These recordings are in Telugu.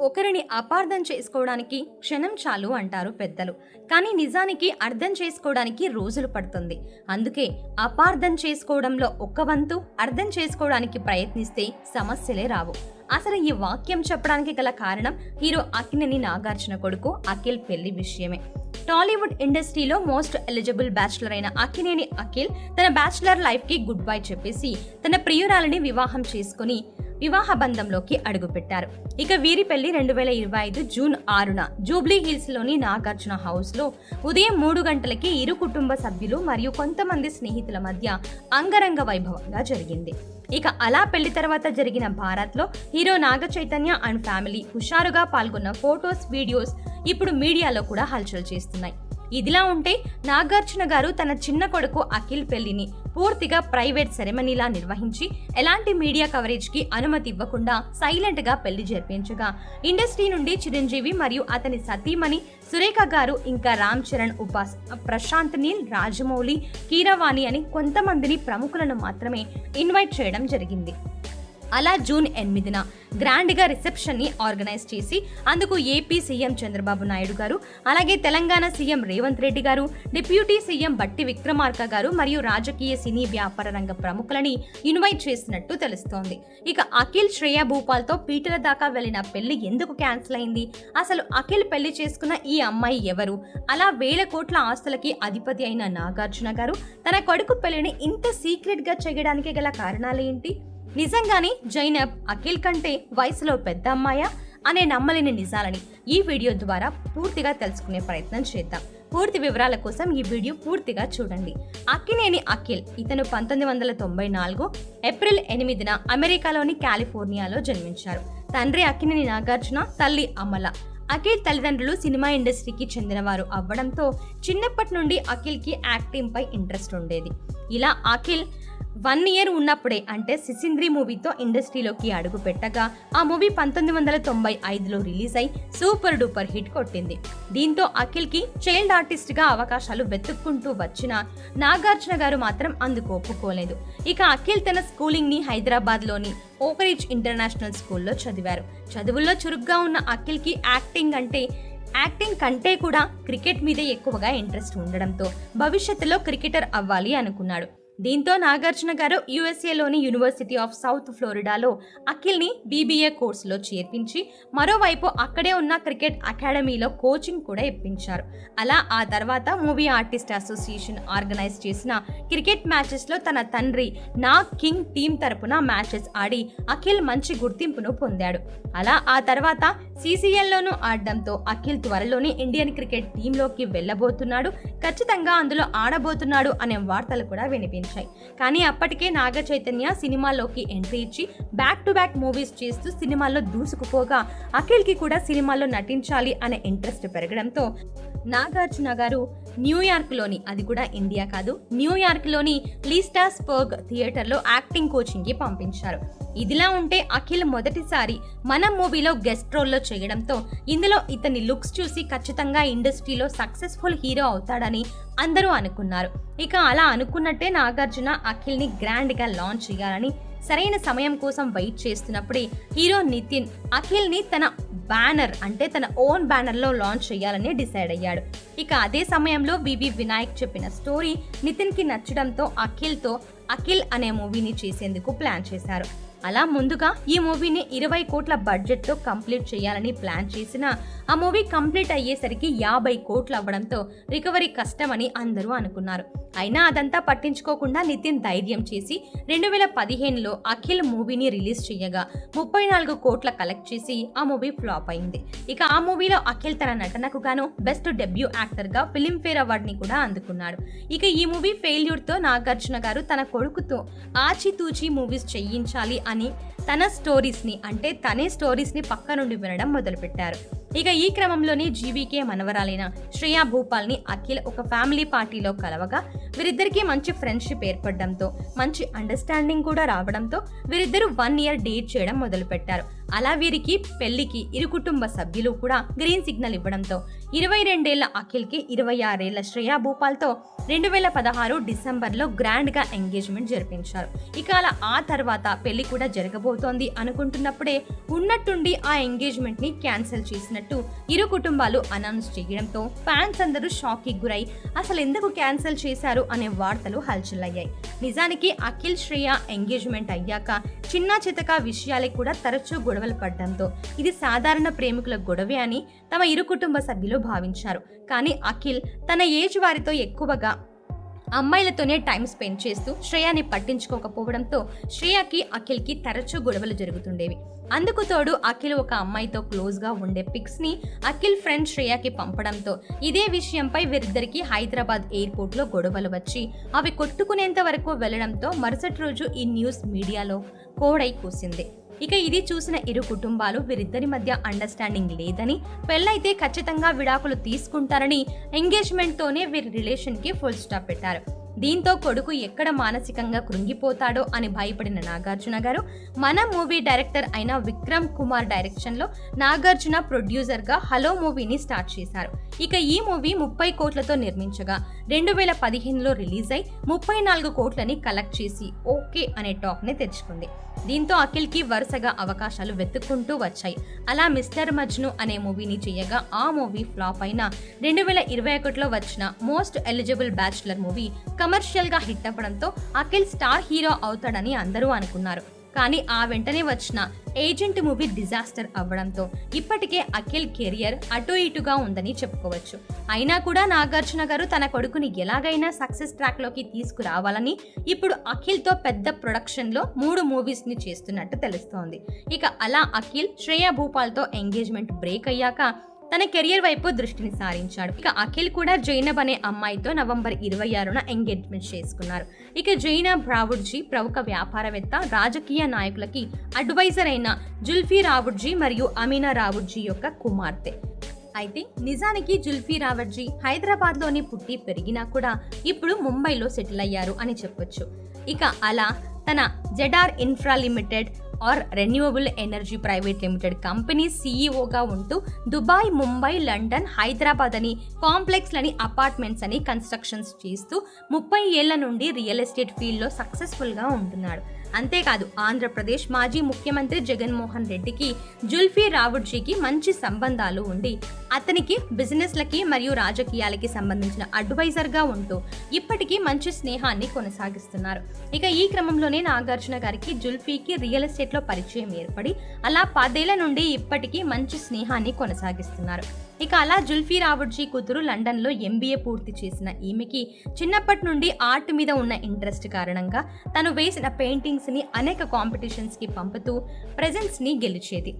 ఒకరిని అపార్థం చేసుకోవడానికి క్షణం చాలు అంటారు పెద్దలు. కానీ నిజానికి అర్థం చేసుకోవడానికి రోజులు పడుతుంది. అందుకే అపార్థం చేసుకోవడంలో ఒక్క వంతు అర్థం చేసుకోవడానికి ప్రయత్నిస్తే సమస్యలే రావు. అసలు ఈ వాక్యం చెప్పడానికి గల కారణం హీరో అకినేని నాగార్జున కొడుకు అఖిల్ పెళ్ళి విషయమే. టాలీవుడ్ ఇండస్ట్రీలో మోస్ట్ ఎలిజిబుల్ బ్యాచులర్ అయిన అకినేని అఖిల్ తన బ్యాచులర్ లైఫ్కి గుడ్ బై చెప్పేసి తన ప్రియురాలని వివాహం చేసుకుని వివాహ బంధంలోకి అడుగుపెట్టారు. ఇక వీరి పెళ్ళి రెండు వేల ఇరవై ఐదు జూన్ ఆరున జూబ్లీ హిల్స్లోని నాగార్జున హౌస్లో ఉదయం మూడు గంటలకి ఇరు కుటుంబ సభ్యులు మరియు కొంతమంది స్నేహితుల మధ్య అంగరంగ వైభవంగా జరిగింది. ఇక అలా పెళ్ళి తర్వాత జరిగిన భారత్లో hero Naga Chaitanya and family హుషారుగా పాల్గొన్న ఫొటోస్ వీడియోస్ ఇప్పుడు మీడియాలో కూడా హల్చల్ చేస్తున్నాయి. ఇదిలా ఉంటే నాగార్జున గారు తన చిన్న కొడుకు అఖిల్ పెళ్ళిని పూర్తిగా ప్రైవేట్ సెరెమనీలా నిర్వహించి ఎలాంటి మీడియా కవరేజ్కి అనుమతి ఇవ్వకుండా సైలెంట్గా పెళ్ళి జరిపించగా. ఇండస్ట్రీ నుండి చిరంజీవి మరియు అతని సతీమణి సురేఖ గారు ఇంకా రామ్ చరణ్ ఉపాస్ ప్రశాంత్ నీల్ రాజమౌళి కీరవాణి అని కొంతమందిని ప్రముఖులను మాత్రమే ఇన్వైట్ చేయడం జరిగింది. అలా జూన్ ఎనిమిదిన గ్రాండ్గా రిసెప్షన్ని ఆర్గనైజ్ చేసి అందుకు ఏపీ సీఎం చంద్రబాబు నాయుడు గారు అలాగే తెలంగాణ సీఎం రేవంత్ రెడ్డి గారు డిప్యూటీ సీఎం బట్టి విక్రమార్క గారు మరియు రాజకీయ సినీ వ్యాపార రంగ ప్రముఖులని ఇన్వైట్ చేసినట్టు తెలుస్తోంది. ఇక అఖిల్ శ్రేయా భూపాల్తో పీటల దాకా వెళ్ళిన పెళ్ళి ఎందుకు క్యాన్సిల్ అయింది? అసలు అఖిల్ పెళ్ళి చేసుకున్న ఈ అమ్మాయి ఎవరు? అలా వేల కోట్ల ఆస్తులకి అధిపతి అయిన నాగార్జున గారు తన కొడుకు పెళ్ళిని ఇంత సీక్రెట్గా చేయడానికి గల కారణాలేంటి? నిజంగానే జైనబ్ అఖిల్ కంటే వయసులో పెద్ద అమ్మాయా అనే నమ్మలేని నిజాలని ఈ వీడియో ద్వారా పూర్తిగా తెలుసుకునే ప్రయత్నం చేద్దాం. పూర్తి వివరాల కోసం ఈ వీడియో పూర్తిగా చూడండి. అక్కినేని అఖిల్ ఇతను పంతొమ్మిది వందల తొంభై నాలుగు ఏప్రిల్ ఎనిమిదిన అమెరికాలోని కాలిఫోర్నియాలో జన్మించారు. తండ్రి అక్కినేని నాగార్జున తల్లి అమల. అఖిల్ తల్లిదండ్రులు సినిమా ఇండస్ట్రీకి చెందినవారు అవ్వడంతో చిన్నప్పటి నుండి అఖిల్కి యాక్టింగ్పై ఇంట్రెస్ట్ ఉండేది. ఇలా అఖిల్ వన్ ఇయర్ ఉన్నప్పుడే అంటే సిసింద్రి మూవీతో ఇండస్ట్రీలోకి అడుగు పెట్టగా ఆ మూవీ పంతొమ్మిది వందల తొంభై ఐదులో రిలీజ్ అయి సూపర్ డూపర్ హిట్ కొట్టింది. దీంతో అఖిల్కి చైల్డ్ ఆర్టిస్ట్గా అవకాశాలు వెతుక్కుంటూ వచ్చిన నాగార్జున గారు మాత్రం అందుకు ఒప్పుకోలేదు. ఇక అఖిల్ తన స్కూలింగ్ని హైదరాబాద్లోని ఓకరిచ్ ఇంటర్నేషనల్ స్కూల్లో చదివారు. చదువుల్లో చురుగ్గా ఉన్న అఖిల్కి యాక్టింగ్ అంటే యాక్టింగ్ కంటే కూడా క్రికెట్ మీదే ఎక్కువగా ఇంట్రెస్ట్ ఉండడంతో భవిష్యత్తులో క్రికెటర్ అవ్వాలి అనుకున్నాడు. దీంతో నాగార్జున గారు యుఎస్ఏలోని యూనివర్సిటీ ఆఫ్ సౌత్ ఫ్లోరిడాలో అఖిల్ని బీబీఏ కోర్సులో చేర్పించి మరోవైపు అక్కడే ఉన్న క్రికెట్ అకాడమీలో కోచింగ్ కూడా ఇప్పించారు. అలా ఆ తర్వాత మూవీ ఆర్టిస్ట్ అసోసియేషన్ ఆర్గనైజ్ చేసిన క్రికెట్ మ్యాచెస్లో తన తండ్రి నా కింగ్ టీం తరపున మ్యాచెస్ ఆడి అఖిల్ మంచి గుర్తింపును పొందాడు. అలా ఆ తర్వాత సీసీఎల్లోనూ ఆడడంతో అఖిల్ త్వరలోనే ఇండియన్ క్రికెట్ టీంలోకి వెళ్ళబోతున్నాడు. ఖచ్చితంగా అందులో ఆడబోతున్నాడు అనే వార్తలు కూడా వినిపించాయి. కానీ అప్పటికే నాగ చైతన్య సినిమాలోకి ఎంట్రీ ఇచ్చి బ్యాక్ టు బ్యాక్ మూవీస్ చేస్తూ సినిమాల్లో దూసుకుపోగా అఖిల్కి కూడా సినిమాల్లో నటించాలి అనే ఇంట్రెస్ట్ పెరగడంతో నాగార్జున గారు న్యూయార్క్లోని అది కూడా ఇండియా కాదు న్యూయార్క్లోని లీస్టాస్బర్గ్ థియేటర్లో యాక్టింగ్ కోచింగ్కి పంపించారు. ఇదిలా ఉంటే అఖిల్ మొదటిసారి మన మూవీలో గెస్ట్ రోల్లో చేయడంతో ఇందులో ఇతని లుక్స్ చూసి ఖచ్చితంగా ఇండస్ట్రీలో సక్సెస్ఫుల్ హీరో అవుతాడని అందరూ అనుకున్నారు. ఇక అలా అనుకున్నట్టే నాగార్జున అఖిల్ని గ్రాండ్గా లాంచ్ చేయాలని సరైన సమయం కోసం వెయిట్ చేస్తున్నప్పుడే హీరో నితిన్ అఖిల్ని తన బ్యానర్ అంటే తన ఓన్ బ్యానర్లో లాంచ్ చేయాలని డిసైడ్ అయ్యాడు. ఇక అదే సమయంలో బీబీ వినాయక్ చెప్పిన స్టోరీ నితిన్కి నచ్చడంతో అఖిల్తో అఖిల్ అనే మూవీని చేసేందుకు ప్లాన్ చేశారు. అలా ముందుగా ఈ మూవీని ఇరవై కోట్ల బడ్జెట్తో కంప్లీట్ చేయాలని ప్లాన్ చేసిన ఆ మూవీ కంప్లీట్ అయ్యేసరికి యాభై కోట్లు అవ్వడంతో రికవరీ కష్టమని అందరూ అనుకున్నారు. అయినా అదంతా పట్టించుకోకుండా నితిన్ ధైర్యం చేసి రెండు వేల పదిహేనులో అఖిల్ మూవీని రిలీజ్ చేయగా ముప్పై నాలుగు కోట్ల కలెక్ట్ చేసి ఆ మూవీ ఫ్లాప్ అయింది. ఇక ఆ మూవీలో అఖిల్ తన నటనకు గాను బెస్ట్ డెబ్యూ యాక్టర్గా ఫిలింఫేర్ అవార్డుని కూడా అందుకున్నాడు. ఇక ఈ మూవీ ఫెయిల్యూర్తో నాగార్జున గారు తన కొడుకుతో ఆచితూచి మూవీస్ చేయించాలి అని తన స్టోరీస్ని అంటే తనే స్టోరీస్ని పక్క నుండి వినడం మొదలుపెట్టారు. ఇక ఈ క్రమంలోనే జీవీకే మనవరాలైన శ్రేయా భూపాల్ని అఖిల్ ఒక ఫ్యామిలీ పార్టీలో కలవగా వీరిద్దరికీ మంచి ఫ్రెండ్షిప్ ఏర్పడడంతో మంచి అండర్స్టాండింగ్ కూడా రావడంతో వీరిద్దరూ వన్ ఇయర్ డేట్ చేయడం మొదలుపెట్టారు. అలా వీరికి పెళ్ళికి ఇరు కుటుంబ సభ్యులు కూడా గ్రీన్ సిగ్నల్ ఇవ్వడంతో ఇరవై రెండేళ్ళ అఖిల్కి ఇరవై ఆరేళ్ళ శ్రేయా భూపాల్తో రెండు వేల పదహారు డిసెంబర్లో గ్రాండ్గా ఎంగేజ్మెంట్ జరిపించారు. ఇక అలా ఆ తర్వాత పెళ్ళి కూడా జరగబోతోంది అనుకుంటున్నప్పుడే ఉన్నట్టుండి ఆ ఎంగేజ్మెంట్ని క్యాన్సిల్ చేసినట్టు ఇరు కుటుంబాలు అనౌన్స్ చేయడంతో ఫ్యాన్స్ అందరూ షాక్కి గురై అసలు ఎందుకు క్యాన్సిల్ చేశారు? అనే వార్తలు హల్చల్ అయ్యాయి. నిజానికి అఖిల్ శ్రేయ ఎంగేజ్మెంట్ అయ్యాక చిన్న చితక విషయాలే కూడా తరచూ గొడవలు పడడంతో ఇది సాధారణ ప్రేమికుల గొడవే అని తమ ఇరు కుటుంబ సభ్యులు భావించారు. కానీ అఖిల్ తన ఏజ్ వారితో ఎక్కువగా అమ్మాయిలతోనే టైం స్పెండ్ చేస్తూ శ్రేయాని పట్టించుకోకపోవడంతో శ్రేయాకి అఖిల్కి తరచూ గొడవలు జరుగుతుండేవి. అందుకు తోడు అఖిల్ ఒక అమ్మాయితో క్లోజ్గా ఉండే పిక్స్ని అఖిల్ ఫ్రెండ్ శ్రేయాకి పంపడంతో ఇదే విషయంపై వీరిద్దరికి హైదరాబాద్ ఎయిర్పోర్ట్లో గొడవలు వచ్చి అవి కొట్టుకునేంత వరకు వెళ్ళడంతో మరుసటి రోజు ఈ న్యూస్ మీడియాలో కోడై కూసింది. ఇక ఇది చూసిన ఇరు కుటుంబాలు వీరిద్దరి మధ్య అండర్స్టాండింగ్ లేదని పెళ్ళైతే ఖచ్చితంగా విడాకులు తీసుకుంటారని ఎంగేజ్మెంట్తోనే వీరి రిలేషన్కి ఫుల్ స్టాప్ పెట్టారు. దీంతో కొడుకు ఎక్కడ మానసికంగా కృంగిపోతాడో అని భయపడిన నాగార్జున గారు మన మూవీ డైరెక్టర్ అయిన విక్రమ్ కుమార్ డైరెక్షన్లో నాగార్జున ప్రొడ్యూసర్గా హలో మూవీని స్టార్ట్ చేశారు. ఇక ఈ మూవీ ముప్పై కోట్లతో నిర్మించగా రెండు వేల పదిహేనులో రిలీజ్ అయి ముప్పై నాలుగు కోట్లని కలెక్ట్ చేసి ఓకే అనే టాక్ని తెచ్చుకుంది. దీంతో అఖిల్కి వరుసగా అవకాశాలు వెతుక్కుంటూ వచ్చాయి. అలా మిస్టర్ మజ్ను అనే మూవీని చేయగా ఆ మూవీ ఫ్లాప్ అయిన రెండు వేల ఇరవై ఒకటిలో వచ్చిన మోస్ట్ ఎలిజిబుల్ బ్యాచులర్ మూవీ కమర్షియల్గా హిట్ అవ్వడంతో అఖిల్ స్టార్ హీరో అవుతాడని అందరూ అనుకున్నారు. కానీ ఆ వెంటనే వచ్చిన ఏజెంట్ మూవీ డిజాస్టర్ అవ్వడంతో ఇప్పటికే అఖిల్ కెరియర్ అటు ఇటుగా ఉందని చెప్పుకోవచ్చు. అయినా కూడా నాగార్జున గారు తన కొడుకుని ఎలాగైనా సక్సెస్ ట్రాక్లోకి తీసుకురావాలని ఇప్పుడు అఖిల్తో పెద్ద ప్రొడక్షన్లో మూడు మూవీస్ని చేస్తున్నట్టు తెలుస్తోంది. ఇక అలా అఖిల్ శ్రేయా భూపాల్తో ఎంగేజ్మెంట్ బ్రేక్ అయ్యాక తన కెరియర్ వైపు దృష్టిని సారించాడు. ఇక అఖిల్ కూడా జైనబ్ అనే అమ్మాయితో నవంబర్ ఇరవై ఆరున ఎంగేజ్మెంట్ చేసుకున్నారు. ఇక జైనబ్ రావుడ్జీ ప్రముఖ వ్యాపారవేత్త రాజకీయ నాయకులకి అడ్వైజర్ అయిన జుల్ఫీ రావుడ్జీ మరియు అమీనా రావుడ్జీ యొక్క కుమార్తె. అయితే నిజానికి జుల్ఫీ రావర్జీ హైదరాబాద్లోని పుట్టి పెరిగినా కూడా ఇప్పుడు ముంబైలో సెటిల్ అయ్యారు అని చెప్పొచ్చు. ఇక అలా తన Zedar infra limited or renewable energy private limited company సీఈఓగా ఉంటూ దుబాయ్ ముంబై లండన్ హైదరాబాద్ అని కాంప్లెక్స్లని అపార్ట్మెంట్స్ అని కన్స్ట్రక్షన్స్ చేస్తూ ముప్పై ఏళ్ళ నుండి రియల్ ఎస్టేట్ ఫీల్డ్లో సక్సెస్ఫుల్గా ఉంటున్నాడు. అంతేకాదు ఆంధ్రప్రదేశ్ మాజీ ముఖ్యమంత్రి జగన్మోహన్ రెడ్డికి జుల్ఫీ రావుడ్జీకి మంచి సంబంధాలు ఉండి అతనికి బిజినెస్లకి మరియు రాజకీయాలకి సంబంధించిన అడ్వైజర్గా ఉంటూ ఇప్పటికీ మంచి స్నేహాన్ని కొనసాగిస్తున్నారు. ఇక ఈ క్రమంలోనే నాగార్జున గారికి జుల్ఫీకి రియల్ ఎస్టేట్లో పరిచయం ఏర్పడి అలా పదేళ్ళ నుండి ఇప్పటికీ మంచి స్నేహాన్ని కొనసాగిస్తున్నారు. ఇక అలా జుల్ఫీ రావుడ్జీ కూతురు లండన్లో ఎంబీఏ పూర్తి చేసిన ఈమెకి చిన్నప్పటి నుండి ఆర్ట్ మీద ఉన్న ఇంట్రెస్ట్ కారణంగా తను వేసిన పెయింటింగ్స్ని అనేక కాంపిటీషన్స్కి పంపుతూ ప్రెజెంట్స్ని గెలిచేది.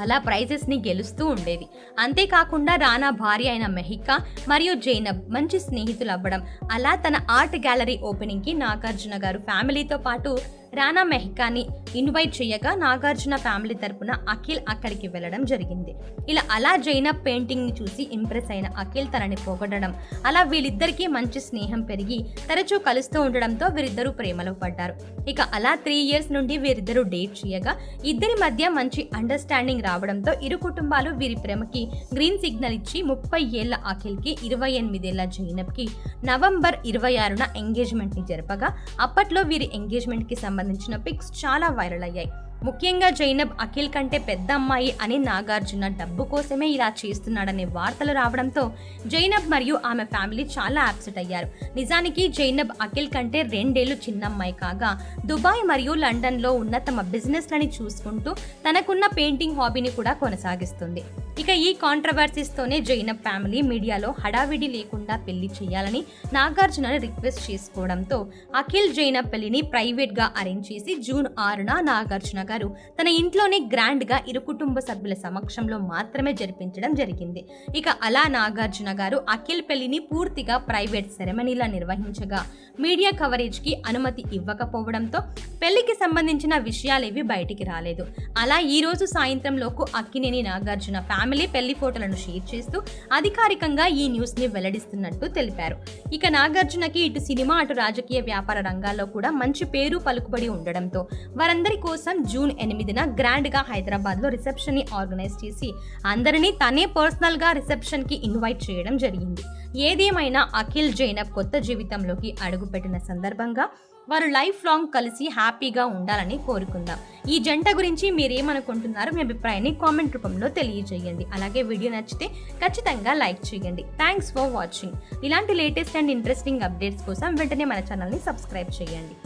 అలా ప్రైజెస్ని గెలుస్తూ ఉండేది. అంతేకాకుండా రానా భార్య అయిన మెహికా మరియు జైనబ్ మంచి స్నేహితులు అవ్వడం అలా తన ఆర్ట్ గ్యాలరీ ఓపెనింగ్కి నాగార్జున గారు ఫ్యామిలీతో పాటు రానా మెహ్కాని ఇన్వైట్ చేయగా నాగార్జున ఫ్యామిలీ తరపున అఖిల్ అక్కడికి వెళ్ళడం జరిగింది. ఇలా అలా జైనబ్ పెయింటింగ్ని చూసి ఇంప్రెస్ అయిన అఖిల్ తనని పొగడడం అలా వీళ్ళిద్దరికీ మంచి స్నేహం పెరిగి తరచూ కలుస్తూ ఉండడంతో వీరిద్దరూ ప్రేమలో పడ్డారు. ఇక అలా త్రీ ఇయర్స్ నుండి వీరిద్దరూ డేట్ చేయగా ఇద్దరి మధ్య మంచి అండర్స్టాండింగ్ రావడంతో ఇరు కుటుంబాలు వీరి ప్రేమకి గ్రీన్ సిగ్నల్ ఇచ్చి ముప్పై ఏళ్ళ అఖిల్కి ఇరవై ఎనిమిదేళ్ళ జైనబ్కి నవంబర్ ఇరవై ఆరున ఎంగేజ్మెంట్ని జరపగా అప్పట్లో వీరి ఎంగేజ్మెంట్కి సంబంధించిన పిక్స్ చాలా వైరల్ అయ్యాయి. ముఖ్యంగా జైనబ్ అఖిల్ కంటే పెద్ద అమ్మాయి అని నాగార్జున డబ్బు కోసమే ఇలా చేస్తున్నాడనే వార్తలు రావడంతో జైనబ్ మరియు ఆమె ఫ్యామిలీ చాలా అప్సెట్ అయ్యారు. నిజానికి జైనబ్ అఖిల్ కంటే రెండేళ్ళు చిన్నమ్మాయి కాగా దుబాయ్ మరియు లండన్లో ఉన్న తమ బిజినెస్లని చూసుకుంటూ తనకున్న పెయింటింగ్ హాబీని కూడా కొనసాగిస్తుంది. ఇక ఈ కాంట్రవర్సీస్తోనే జైనబ్ ఫ్యామిలీ మీడియాలో హడావిడి లేకుండా పెళ్ళి చేయాలని నాగార్జునని రిక్వెస్ట్ చేసుకోవడంతో అఖిల్ జైనబ్ పెళ్ళిని ప్రైవేట్గా అరేంజ్ చేసి జూన్ ఆరున నాగార్జున గారు తన ఇంట్లోనే గ్రాండ్గా ఇరు కుటుంబ సభ్యుల సమక్షంలో మాత్రమే జరిపించడం జరిగింది. ఇక అలా నాగార్జున గారు అఖిల్ పెళ్ళిని పూర్తిగా ప్రైవేట్ సెరమనీలా నిర్వహించగా మీడియా కవరేజ్కి అనుమతి ఇవ్వకపోవడంతో పెళ్ళికి సంబంధించిన విషయాలేవి బయటికి రాలేదు. అలా ఈ రోజు సాయంత్రంలోపు అక్కినేని నాగార్జున ఫ్యామిలీ ఫ్యామిలీ పెళ్ళి ఫోటోలను షేర్ చేస్తూ అధికారికంగా ఈ న్యూస్ని వెల్లడిస్తున్నట్టు తెలిపారు. ఇక నాగార్జునకి ఇటు సినిమా అటు రాజకీయ వ్యాపార రంగాల్లో కూడా మంచి పేరు పలుకుబడి ఉండడంతో వారందరి కోసం జూన్ ఎనిమిదిన గ్రాండ్గా హైదరాబాద్లో రిసెప్షన్ని ఆర్గనైజ్ చేసి అందరినీ తనే పర్సనల్గా రిసెప్షన్కి ఇన్వైట్ చేయడం జరిగింది. ఏదేమైనా అఖిల్ జైనబ్ కొత్త జీవితంలోకి అడుగుపెట్టిన సందర్భంగా వారు లైఫ్ లాంగ్ కలిసి హ్యాపీగా ఉండాలని కోరుకుందాం. ఈ జంట గురించి మీరేమనుకుంటున్నారు మీ అభిప్రాయాన్ని కామెంట్ రూపంలో తెలియజేయండి. అలాగే వీడియో నచ్చితే ఖచ్చితంగా లైక్ చేయండి. థ్యాంక్స్ ఫర్ వాచింగ్ ఇలాంటి లేటెస్ట్ అండ్ ఇంట్రెస్టింగ్ అప్డేట్స్ కోసం వెంటనే మన ఛానల్ని సబ్స్క్రైబ్ చేయండి.